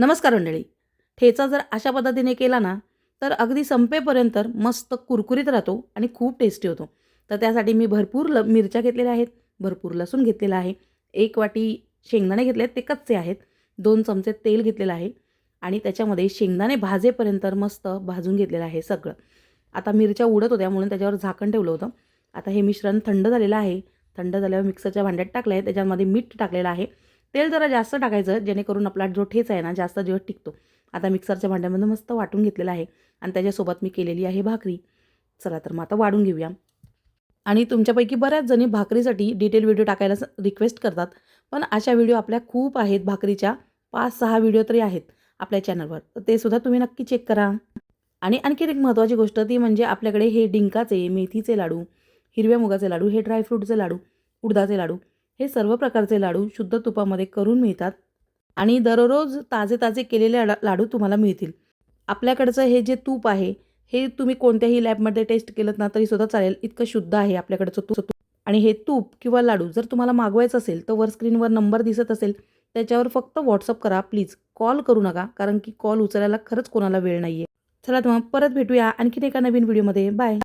नमस्कार मंडळी. ठेचा जर अशा पद्धतीने केला ना तर अगदी संपेपर्यंत मस्त कुरकुरीत राहतो आणि खूप टेस्टी होतो. तर त्यासाठी मी भरपूर ल मिरच्या घेतलेल्या आहेत भरपूर लसूण घेतलेला आहे एक वाटी शेंगदाणे घेतले आहेत ते कच्चे आहेत दोन चमचे तेल घेतलेलं आहे आणि त्याच्यामध्ये शेंगदाणे भाजेपर्यंत मस्त भाजून घेतलेलं आहे सगळं. आता मिरच्या उडत होत्या म्हणून त्याच्यावर झाकण ठेवलं होतं. आता हे मिश्रण थंड झालेलं आहे थंड झाल्यावर मिक्सरच्या भांड्यात टाकलं आहे त्याच्यामध्ये मीठ टाकलेलं आहे. तेल जरा जास्त टाकायचं जेणेकरून आपला जो ठेचा आहे ना जास्त दिवस टिकतो. आता मिक्सरच्या भांड्यामध्ये मस्त वाटून घेतलेला आहे आणि त्याच्यासोबत मी केलेली आहे भाकरी. चला तर मग आता वाढून घेऊया. आणि तुमच्यापैकी बऱ्याच जणी भाकरीसाठी डिटेल व्हिडिओ टाकायला रिक्वेस्ट करतात. पण अशा व्हिडिओ आपल्या खूप आहेत भाकरीच्या. पाच सहा व्हिडिओ तरी आहेत आपल्या चॅनलवर तर ते सुद्धा तुम्ही नक्की चेक करा. आणि आणखी एक महत्त्वाची गोष्ट ती म्हणजे आपल्याकडे हे डिंकाचे मेथीचे लाडू हिरव्या मुगाचे लाडू हे ड्रायफ्रूटचे लाडू उडदाचे लाडू हे सर्व प्रकारचे लाडू शुद्ध तुपामध्ये करून मिळतात आणि दररोज ताजे ताजे केलेले लाडू तुम्हाला मिळतील. आपल्याकडचं हे जे तूप आहे हे तुम्ही कोणत्याही लॅबमध्ये टेस्ट केलं ना तरीसुद्धा चालेल. इतकं शुद्ध आहे आपल्याकडचं तूप. आणि हे तूप किंवा लाडू जर तुम्हाला मागवायचं असेल तर वर स्क्रीनवर नंबर दिसत असेल त्याच्यावर फक्त व्हॉट्सअप करा प्लीज. कॉल करू नका कारण की कॉल उचलायला खरंच कोणाला वेळ नाही आहे चला तर मग परत भेटूया आणखीन एका नवीन व्हिडिओमध्ये. बाय.